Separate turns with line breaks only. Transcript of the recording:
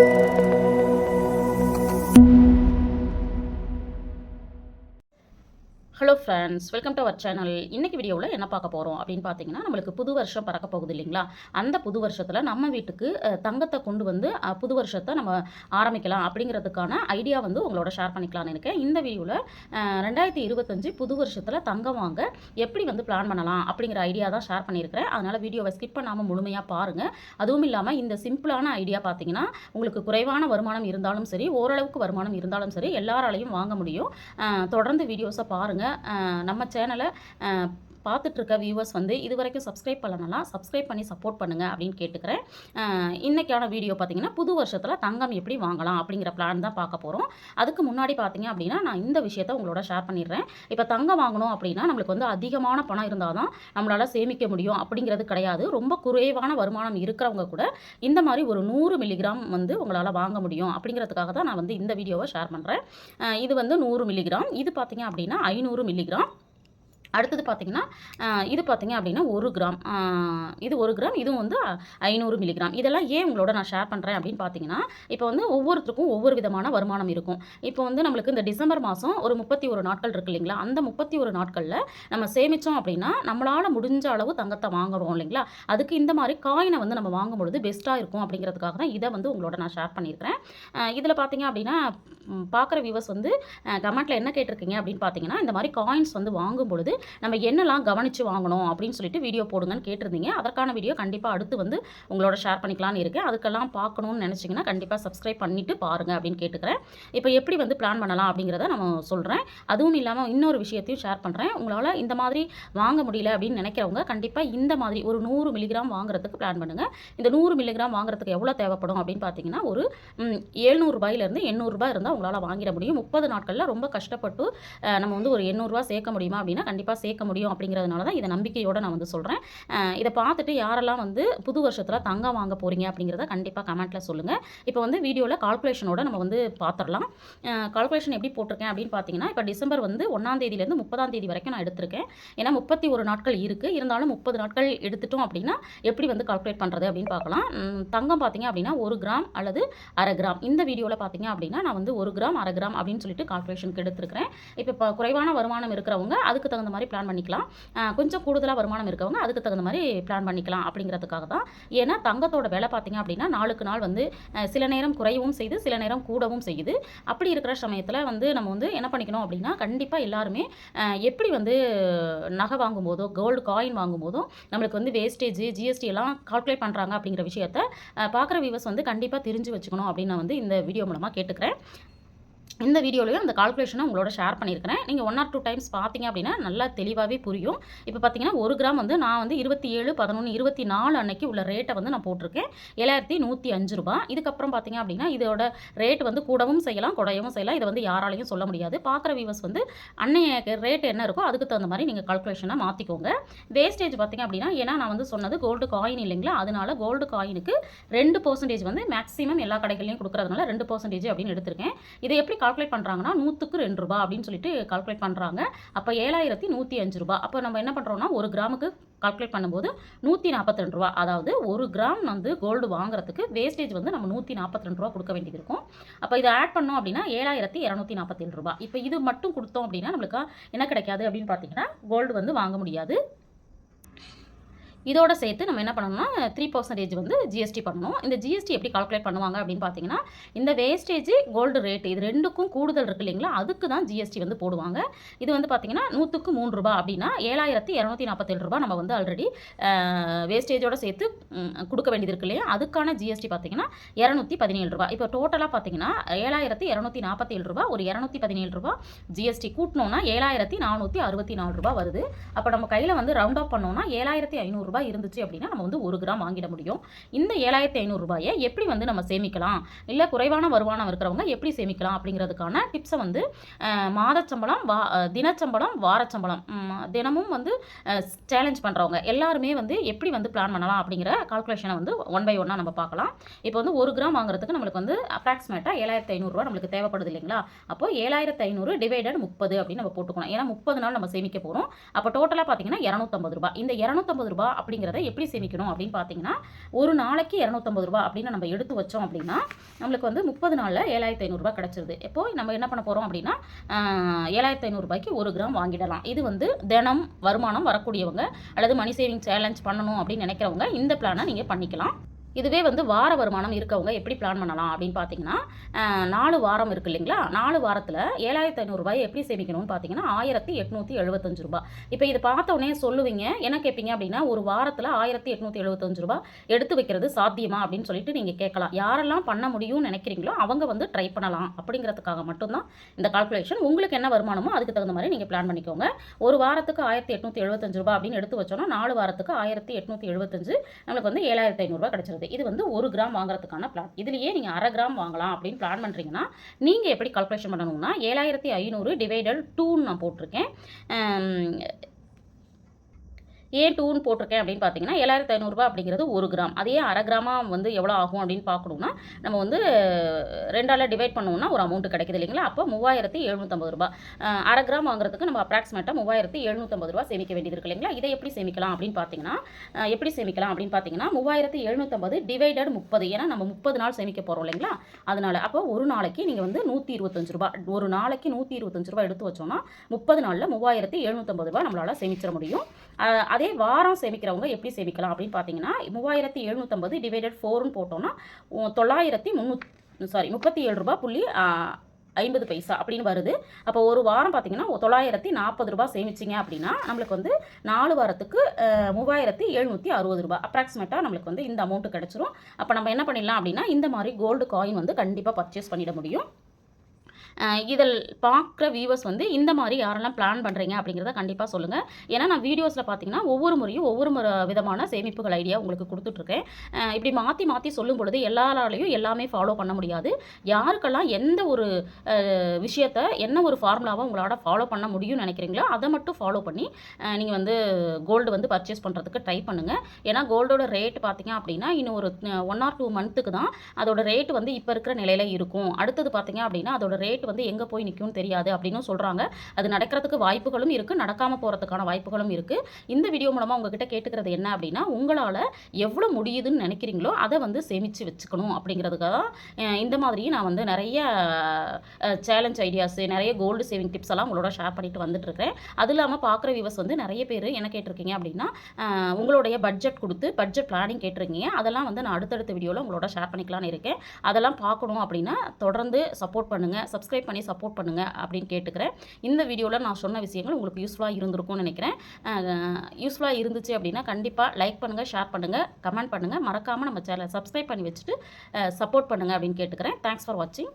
thank you friends welcome to our channel இன்றைக்கி வீடியோவில் என்ன பார்க்க போகிறோம் அப்படின்னு பார்த்தீங்கன்னா நம்மளுக்கு புது வருஷம் பறக்க போகுது இல்லைங்களா? அந்த புது வருஷத்தில் நம்ம வீட்டுக்கு தங்கத்தை கொண்டு வந்து புது வருஷத்தை நம்ம ஆரம்பிக்கலாம் அப்படிங்கிறதுக்கான ஐடியா வந்து உங்களோட ஷேர் பண்ணிக்கலாம்னு இருக்கேன். இந்த வீடியோவில் ரெண்டாயிரத்தி இருபத்தஞ்சு புது வருஷத்தில் தங்கம் வாங்க எப்படி வந்து பிளான் பண்ணலாம் அப்படிங்கிற ஐடியா தான் ஷேர் பண்ணியிருக்கிறேன். அதனால் வீடியோவை ஸ்கிப் பண்ணாமல் முழுமையாக பாருங்கள் அதுவும் இல்லாமல் இந்த சிம்பிளான ஐடியா பார்த்தீங்கன்னா உங்களுக்கு குறைவான வருமானம் இருந்தாலும் சரி ஓரளவுக்கு வருமானம் இருந்தாலும் சரி எல்லாராலையும் வாங்க முடியும். தொடர்ந்து வீடியோஸை பாருங்கள் நம்ம சேனலை பார்த்துட்டு இருக்க வியூவர்ஸ் வந்து இது வரைக்கும் சப்ஸ்கிரைப் பண்ணலாம் சப்ஸ்கிரைப் பண்ணி சப்போர்ட் பண்ணுங்கள் அப்படின்னு கேட்டுக்கிறேன். இன்றைக்கான இன்னைக்கான வீடியோ பார்த்தீங்கன்னா புது வருஷத்தில் தங்கம் எப்படி வாங்கலாம் அப்படிங்கிற பிளான் தான் பார்க்க போகிறோம் அதுக்கு முன்னாடி பார்த்தீங்க அப்படின்னா நான் இந்த விஷயத்தை உங்களோட ஷேர் பண்ணிடுறேன். இப்போ தங்கம் வாங்கணும் அப்படின்னா நம்மளுக்கு வந்து அதிகமான பணம் இருந்தால் தான் நம்மளால் சேமிக்க முடியும் அப்படிங்கிறது கிடையாது. ரொம்ப குறைவான வருமானம் இருக்கிறவங்க கூட இந்த மாதிரி ஒரு நூறு மில்லிகிராம் வந்து உங்களால் வாங்க முடியும் அப்படிங்கிறதுக்காக தான் நான் வந்து இந்த வீடியோவை ஷேர் பண்ணுறேன் இது வந்து நூறு மில்லிகிராம் இது பார்த்தீங்க அப்படின்னா ஐநூறு மில்லிகிராம் அடுத்தது பார்த்தீங்கன்னா இது பார்த்தீங்க அப்படின்னா ஒரு கிராம். இது ஒரு கிராம் இதுவும் வந்து ஐநூறு மில்லிகிராம். இதெல்லாம் ஏன் உங்களோட நான் ஷேர் பண்ணுறேன் அப்படின்னு பார்த்தீங்கன்னா இப்போ வந்து ஒவ்வொருத்தருக்கும் ஒவ்வொரு விதமான வருமானம் இருக்கும். இப்போ வந்து நம்மளுக்கு இந்த டிசம்பர் மாதம் ஒரு முப்பத்தி ஒரு நாட்கள் இருக்கு இல்லைங்களா? அந்த முப்பத்தி ஒரு நாட்களில் நம்ம சேமித்தோம் அப்படின்னா நம்மளால் முடிஞ்ச அளவு தங்கத்தை வாங்குறோம் இல்லைங்களா? அதுக்கு இந்த மாதிரி காயினை வந்து நம்ம வாங்கும்பொழுது பெஸ்ட்டாக இருக்கும் அப்படிங்கிறதுக்காக தான் இதை வந்து உங்களோட நான் ஷேர் பண்ணியிருக்கிறேன். இதில் பார்த்தீங்க அப்படின்னா பார்க்குற வியூவர்ஸ் வந்து கமெண்ட்டில் என்ன கேட்டிருக்கீங்க அப்படின்னு பார்த்தீங்கன்னா இந்த மாதிரி காயின்ஸ் வந்து வாங்கும் பொழுது நம்ம என்னெல்லாம் கவனித்து வாங்கணும் அப்படின்னு சொல்லிட்டு வீடியோ போடுங்கன்னு கேட்டிருந்தீங்க. அதற்கான வீடியோ கண்டிப்பாக அடுத்து வந்து உங்களோட ஷேர் பண்ணிக்கலாம்னு இருக்கேன். அதுக்கெல்லாம் பார்க்கணும்னு நினச்சிங்கன்னா கண்டிப்பாக சப்ஸ்கிரைப் பண்ணிவிட்டு பாருங்கள் அப்படின்னு கேட்டுக்கிறேன். இப்போ எப்படி வந்து பிளான் பண்ணலாம் அப்படிங்கிறத நம்ம சொல்கிறேன் அதுவும் இல்லாமல் இன்னொரு விஷயத்தையும் ஷேர் பண்ணுறேன் உங்களால் இந்த மாதிரி வாங்க முடியல அப்படின்னு நினைக்கிறவங்க கண்டிப்பாக இந்த மாதிரி ஒரு நூறு மில்லிகிராம் வாங்குறதுக்கு பிளான் பண்ணுங்கள் இந்த நூறு மில்லிகிராம் வாங்குறதுக்கு எவ்வளோ தேவைப்படும் அப்படின்னு பார்த்தீங்கன்னா ஒரு எழுநூறுபாயிலேருந்து எண்ணூறுரூபா இருந்தால் உங்களால் வாங்கிட முடியும். முப்பது நாட்களில் ரொம்ப கஷ்டப்பட்டு நம்ம வந்து ஒரு எண்ணூறுரூவா சேர்க்க முடியுமா அப்படின்னா கண்டிப்பாக சேர்க்க முடியும் அப்படிங்கிறதுனால தான் இதை நம்பிக்கையோடு நான் வந்து சொல்கிறேன் இதை பார்த்துட்டு யாரெல்லாம் வந்து புது வருஷத்தில் தங்கம் வாங்க போகிறீங்க அப்படிங்கிறத கண்டிப்பாக கமெண்ட்டில் சொல்லுங்கள் இப்போ வந்து வீடியோவில் கால்குலேஷனோட நம்ம வந்து பார்த்துடலாம் கால்குலேஷன் எப்படி போட்டிருக்கேன் அப்படின்னு பார்த்தீங்கன்னா இப்போ டிசம்பர் வந்து ஒன்றாம் தேதியிலேருந்து முப்பதாம் தேதி வரைக்கும் நான் எடுத்திருக்கேன். ஏன்னா முப்பத்தி ஒரு நாட்கள் இருக்குது இருந்தாலும் முப்பது நாட்கள் எடுத்துட்டோம் அப்படின்னா எப்படி வந்து கால்குலேட் பண்ணுறது அப்படின்னு பார்க்கலாம் தங்கம் பார்த்தீங்க அப்படின்னா ஒரு கிராம் அல்லது அரை கிராம். இந்த வீடியோவில் பார்த்தீங்க அப்படின்னா நான் வந்து ஒரு கிராம் அரை கிராம் அப்படின்னு சொல்லிட்டு கால்குலேஷனுக்கு எடுத்துருக்கிறேன். இப்போ குறைவான வருமானம் இருக்கிறவங்க அதுக்கு தகுந்த மாதிரி பிளான் பண்ணிக்கலாம். கொஞ்சம் கூடுதலாக வருமானம் இருக்கவங்க அதுக்கு தகுந்த மாதிரி பிளான் பண்ணிக்கலாம் அப்படிங்கிறதுக்காக தான். ஏன்னா தங்கத்தோட விலை பார்த்திங்க அப்படின்னா நாளுக்கு நாள் வந்து சில நேரம் குறையவும் செய்யுது சில நேரம் கூடவும் செய்யுது. அப்படி இருக்கிற சமயத்தில் வந்து நம்ம வந்து என்ன பண்ணிக்கணும் அப்படின்னா கண்டிப்பாக எல்லாருமே எப்படி வந்து நகை வாங்கும்போதோ கோல்டு காயின் வாங்கும்போதோ நம்மளுக்கு வந்து வேஸ்டேஜ் ஜிஎஸ்டி எல்லாம் கால்குலேட் பண்ணுறாங்க அப்படிங்கிற விஷயத்த பார்க்குற வியூவர்ஸ் வந்து கண்டிப்பாக தெரிஞ்சு வச்சுக்கணும் அப்படின்னு நான் வந்து இந்த வீடியோ மூலமாக கேட்டுக்கிறேன். இந்த வீடியோலையும் அந்த கால்குலேஷனை உங்களோட ஷேர் பண்ணியிருக்கிறேன். நீங்கள் ஒன் ஆர் டூ டைம்ஸ் பார்த்தீங்க அப்படின்னா நல்லா தெளிவாகவே புரியும். இப்போ பார்த்தீங்கன்னா ஒரு கிராம் வந்து நான் வந்து இருபத்தி ஏழு பதினொன்று இருபத்தி நாலு அன்னைக்கு உள்ள ரேட்டை வந்து நான் போட்டிருக்கேன். ஏழாயிரத்தி நூற்றி அஞ்சு ரூபா இதுக்கப்புறம் பார்த்தீங்க அப்படின்னா இதோட ரேட் வந்து கூடவும் செய்யலாம் குறையவும் செய்யலாம். இதை வந்து யாராலையும் சொல்ல முடியாது. பார்க்குற வியூவர்ஸ் வந்து அன்னைய ரேட் என்ன இருக்கோ அதுக்கு தகுந்த மாதிரி நீங்கள் கால்குலேஷனை மாற்றிக்கோங்க வேஸ்டேஜ் பார்த்தீங்க அப்படின்னா ஏன்னா நான் வந்து சொன்னது கோல்டு காயின் இல்லைங்களா? அதனால கோல்டு காயினுக்கு ரெண்டு பர்சன்டேஜ் வந்து மேக்ஸிமம் எல்லா கடைகள்லையும் கொடுக்குறதுனால ரெண்டு பர்சன்டேஜ் அப்படின்னு எடுத்திருக்கேன். இதை எப்படி கால்குலேட் பண்ணுறாங்கன்னா நூற்றுக்கு ரெண்டு ரூபா அப்படின்னு சொல்லிட்டு கால்குலேட் பண்ணுறாங்க அப்போ ஏழாயிரத்தி நூற்றி அஞ்சு ரூபா. அப்போ நம்ம என்ன பண்ணுறோம்னா ஒரு கிராமுக்கு கால்குலேட் பண்ணும்போது நூற்றி நாற்பத்தி ரெண்டு ரூபா. அதாவது ஒரு கிராம் வந்து கோல்டு வாங்குறதுக்கு வேஸ்டேஜ் வந்து நம்ம நூற்றி நாற்பத்தி ரெண்டு ரூபா கொடுக்க வேண்டியது இருக்கும். அப்போ இதை ஆட் பண்ணோம் அப்படின்னா ஏழாயிரத்தி இரநூத்தி நாற்பத்தேழு ரூபா. இப்போ இது மட்டும் கொடுத்தோம் அப்படின்னா நம்மளுக்கு என்ன கிடைக்காது அப்படின்னு பார்த்தீங்கன்னா கோல்டு வந்து வாங்க முடியாது. இதோட சேர்த்து நம்ம என்ன பண்ணணும்னா த்ரீ பர்சன்டேஜ் வந்து ஜிஎஸ்டி பண்ணணும். இந்த ஜிஎஸ்டி எப்படி கால்குலேட் பண்ணுவாங்க அப்படின்னு பார்த்தீங்கன்னா இந்த வேஸ்டேஜ் கோல்டு ரேட் இது ரெண்டுக்கும் கூடுதல் இருக்கு இல்லைங்களா? அதுக்கு தான் ஜிஎஸ்டி வந்து போடுவாங்க. இது வந்து பார்த்தீங்கன்னா நூற்றுக்கு மூணு ரூபா அப்படின்னா ஏழாயிரத்தி இரநூத்தி நாற்பத்தேழு ரூபா நம்ம வந்து ஆல்ரெடி வேஸ்டேஜோட சேர்த்து கொடுக்க வேண்டியது இருக்கு இல்லையா? அதுக்கான ஜிஎஸ்டி பார்த்தீங்கன்னா இரநூத்தி பதினேழு ரூபா இப்போ டோட்டலாக பார்த்தீங்கன்னா ஏழாயிரத்தி இரநூத்தி நாற்பத்தேழு ரூபா ஒரு இரநூத்தி பதினேழு ரூபா ஜிஎஸ்டி கூட்டணும்னா ஏழாயிரத்தி நானூற்றி அறுபத்தி நாலு ரூபா வருது. அப்போ நம்ம கையில் வந்து ரவுண்ட் ஆஃப் பண்ணோம்னா ஏழாயிரத்தி ரூபாய் இருந்துச்சு அப்படின்னா நம்ம வந்து ஒரு கிராம் வாங்கிட முடியும். இந்த ஏழாயிரத்தி ஐநூறுரூபாயை எப்படி வந்து நம்ம சேமிக்கலாம்? இல்லை குறைவான வருமானம் இருக்கிறவங்க எப்படி சேமிக்கலாம் அப்படிங்கிறதுக்கான டிப்ஸை வந்து மாதச்சம்பளம் வா தினச்சம்பளம் வாரச்சம்பளம். தினமும் வந்து சேலஞ்ச் பண்ணுறவங்க எல்லாருமே வந்து எப்படி வந்து பிளான் பண்ணலாம் அப்படிங்கிற கால்குலேஷனை வந்து ஒன் பை ஒன்னாக நம்ம பார்க்கலாம். இப்போ வந்து ஒரு கிராம் வாங்குறதுக்கு நம்மளுக்கு வந்து அப்ராக்சிமேட்டாக ஏழாயிரத்தி ஐநூறுரூவா நம்மளுக்கு தேவைப்படுது இல்லைங்களா? அப்போ ஏழாயிரத்தி ஐநூறு டிவைடட் முப்பது அப்படின்னு நம்ம போட்டுக்கணும். ஏன்னா முப்பது நாள் நம்ம சேமிக்க போகிறோம் அப்போ டோட்டலாக பார்த்தீங்கன்னா இரநூத்தம்பது ரூபாய். இந்த இரநூத்தம்பது ரூபாய் அப்படிங்கிறத எப்படி சேமிக்கணும் அப்படின்னு பார்த்தீங்கன்னா ஒரு நாளைக்கு இரநூத்தம்பது ரூபா அப்படின்னு நம்ம எடுத்து வச்சோம் அப்படின்னா நம்மளுக்கு வந்து முப்பது நாளில் ஏழாயிரத்தி ஐநூறுரூபா கிடச்சிருது. இப்போ நம்ம என்ன பண்ண போகிறோம் அப்படின்னா ஏழாயிரத்தி ஐநூறுரூபாய்க்கு ஒரு கிராம் வாங்கிடலாம். இது வந்து தினம் வருமானம் வரக்கூடியவங்க அல்லது மணி சேவிங் சேலஞ்ச் பண்ணணும் அப்படின்னு நினைக்கிறவங்க இந்த பிளானை நீங்கள் பண்ணிக்கலாம். இதுவே வந்து வார வருமானம் இருக்கவங்க எப்படி பிளான் பண்ணலாம் அப்படின்னு பார்த்தீங்கன்னா நாலு வாரம் இருக்கு இல்லைங்களா? நாலு வாரத்தில் ஏழாயிரத்தி ஐநூறுரூபாய் எப்படி சேமிக்கணும்னு பார்த்தீங்கன்னா ஆயிரத்தி எட்நூற்றி எழுபத்தஞ்சு ரூபாய். இப்போ இது பார்த்தோன்னே சொல்லுவீங்க என்ன கேட்பீங்க அப்படின்னா ஒரு வாரத்தில் ஆயிரத்தி எட்நூற்றி எழுபத்தஞ்சு ரூபாய் எடுத்து வைக்கிறது சாத்தியமா அப்படின்னு சொல்லிட்டு நீங்கள் கேட்கலாம். யாரெல்லாம் பண்ண முடியும்னு நினைக்கிறீங்களோ அவங்க வந்து ட்ரை பண்ணலாம். அப்படிங்கிறதுக்காக மட்டும்தான் இந்த கால்குலேஷன் உங்களுக்கு என்ன வருமானமோ அதுக்கு தகுந்த மாதிரி நீங்கள் பிளான் பண்ணிக்கோங்க. ஒரு வாரத்துக்கு ஆயிரத்தி எட்நூற்றி எழுபத்தஞ்சு ரூபாய் அப்படின்னு எடுத்து வச்சோன்னா நாலு வாரத்துக்கு ஆயிரத்தி எட்நூற்றி எழுபத்தஞ்சு நம்மளுக்கு வந்து ஏழாயிரத்தி ஐநூறுரூவா கிடச்சிருது. இது வந்து ஒரு கிராம் வாங்குறதுக்கான பிளான் இதுலேயே நீங்கள் அரை கிராம் வாங்கலாம் அப்படின்னு பிளான் பண்ணுறீங்கன்னா நீங்கள் எப்படி கால்குலேஷன் பண்ணணும்னா ஏழாயிரத்தி ஐநூறு டிவைடல் டூன்னு நான் போட்டிருக்கேன். ஏன் டூன்னு போட்டிருக்கேன் அப்படின்னு பார்த்தீங்கன்னா ஏழாயிரத்தி ஐநூறுரூபா அப்படிங்கிறது ஒரு கிராம். அதே அரை கிராமாக வந்து எவ்வளோ ஆகும் அப்படின்னு பார்க்கணும்னா நம்ம வந்து ரெண்டால் டிவைட் பண்ணோம்னா ஒரு அமௌண்ட் கிடைக்குது இல்லைங்களா? அப்போ மூவாயிரத்தி எழுநூற்றம்பது ரூபா அரை கிராம் வாங்குறதுக்கு நம்ம அப்ராக்சிமேட்டாக மூவாயிரத்தி எழுநூற்றம்பது ரூபா சேமிக்க வேண்டியது இருக்கு இல்லைங்களா? இதை எப்படி சேமிக்கலாம் அப்படின்னு பார்த்தீங்கன்னா எப்படி சேமிக்கலாம் அப்படின்னு பார்த்தீங்கன்னா மூவாயிரத்தி எழுநூற்றம்பது டிவைடட் முப்பது. ஏன்னா நம்ம முப்பது நாள் சேமிக்க போகிறோம் இல்லைங்களா? அதனால் அப்போ ஒரு நாளைக்கு நீங்கள் வந்து நூற்றி இருபத்தஞ்சு ரூபா ஒரு நாளைக்கு நூற்றி இருபத்தஞ்சு ரூபா எடுத்து வச்சோம்னா முப்பது நாளில் மூவாயிரத்தி எழுநூற்றம்பது ரூபா நம்மளால் சேமிச்சிட முடியும். அதே வாரம் சேமிக்கிறவங்க எப்படி சேமிக்கலாம் அப்படின்னு பார்த்தீங்கன்னா மூவாயிரத்தி எழுநூற்றம்பது டிவைடட் ஃபோர்னு போட்டோம்னா தொள்ளாயிரத்தி முந்நூற்றி சாரி முப்பத்தி ஏழு ரூபா புள்ளி ஐம்பது பைசா அப்படின்னு வருது. அப்போ ஒரு வாரம் பார்த்தீங்கன்னா தொள்ளாயிரத்தி நாற்பது ரூபா சேமிச்சிங்க அப்படின்னா நம்மளுக்கு வந்து நாலு வாரத்துக்கு மூவாயிரத்தி எழுநூற்றி அறுபது ரூபா அப்ராக்சிமேட்டாக நம்மளுக்கு வந்து இந்த அமௌண்ட்டு கிடச்சிரும். அப்போ நம்ம என்ன பண்ணிடலாம் அப்படின்னா இந்த மாதிரி கோல்டு காயின் வந்து கண்டிப்பாக பர்ச்சேஸ் பண்ணிட முடியும். இதில் பார்க்குற வியூவர்ஸ் வந்து இந்த மாதிரி யாரெல்லாம் பிளான் பண்ணுறீங்க அப்படிங்கிறத கண்டிப்பாக சொல்லுங்கள் ஏன்னா நான் வீடியோஸில் பார்த்தீங்கன்னா ஒவ்வொரு முறையும் ஒவ்வொரு விதமான சேமிப்புகள் ஐடியா உங்களுக்கு கொடுத்துட்ருக்கேன். இப்படி மாற்றி மாற்றி சொல்லும் பொழுது எல்லாராலையும் எல்லாமே ஃபாலோ பண்ண முடியாது. யாருக்கெல்லாம் எந்த ஒரு விஷயத்தை விஷயத்த என்ன ஒரு ஃபார்முலாவை உங்களால் ஃபாலோ பண்ண முடியும்னு நினைக்கிறீங்களோ அதை மட்டும் ஃபாலோ பண்ணி நீங்கள் வந்து கோல்டு வந்து பர்ச்சேஸ் பண்ணுறதுக்கு ட்ரை பண்ணுங்கள் ஏன்னா கோல்டோட ரேட் பார்த்தீங்க அப்படின்னா இன்னும் ஒரு ஒன் ஆர் டூ மந்த்துக்கு தான் அதோட ரேட் வந்து இப்போ இருக்கிற நிலையில் இருக்கும். அடுத்தது பார்த்தீங்க அப்படின்னா அதோட ரேட் வந்து எங்கே போய் நிற்கும்னு தெரியாது அப்படின்னு சொல்கிறாங்க அது நடக்கிறதுக்கு வாய்ப்புகளும் இருக்குது நடக்காமல் போகிறதுக்கான வாய்ப்புகளும் இருக்குது இந்த வீடியோ மூலமாக உங்ககிட்ட கேட்டுக்கிறது என்ன அப்படின்னா உங்களால் எவ்வளோ முடியுதுன்னு நினைக்கிறீங்களோ அதை வந்து சேமித்து வச்சுக்கணும் அப்படிங்கிறதுக்காக தான் இந்த மாதிரி நான் வந்து நிறைய சேலஞ்ச் ஐடியாஸு நிறைய கோல்டு சேவிங் டிப்ஸ் எல்லாம் உங்களோட ஷேர் பண்ணிட்டு வந்துட்டுருக்கேன் அது இல்லாமல் பார்க்குற வியூவர்ஸ் வந்து நிறைய பேர் என்ன கேட்டிருக்கீங்க அப்படின்னா உங்களுடைய பட்ஜெட் கொடுத்து பட்ஜெட் பிளானிங் கேட்டிருக்கீங்க. அதெல்லாம் வந்து நான் அடுத்தடுத்த வீடியோவில் உங்களோட ஷேர் பண்ணிக்கலாம்னு இருக்கேன். அதெல்லாம் பார்க்கணும் அப்படின்னா தொடர்ந்து சப்போர்ட் பண்ணுங்கள் சப்ஸ்கிரைப் பண்ணி சப்போர்ட் பண்ணுங்கள் அப்படின்னு கேட்டுக்கிறேன். இந்த வீடியோவில் நான் சொன்ன விஷயங்கள் உங்களுக்கு யூஸ்ஃபுல்லாக இருந்திருக்கும்னு நினைக்கிறேன். யூஸ்ஃபுல்லாக இருந்துச்சு அப்படின்னா கண்டிப்பாக லைக் பண்ணுங்கள் ஷேர் பண்ணுங்கள் கமெண்ட் பண்ணுங்கள் மறக்காமல் நம்ம சேனலை சப்ஸ்கிரைப் பண்ணி வச்சுட்டு சப்போர்ட் பண்ணுங்கள் அப்படின்னு கேட்டுக்கிறேன். தேங்க்ஸ் ஃபார் வாட்சிங்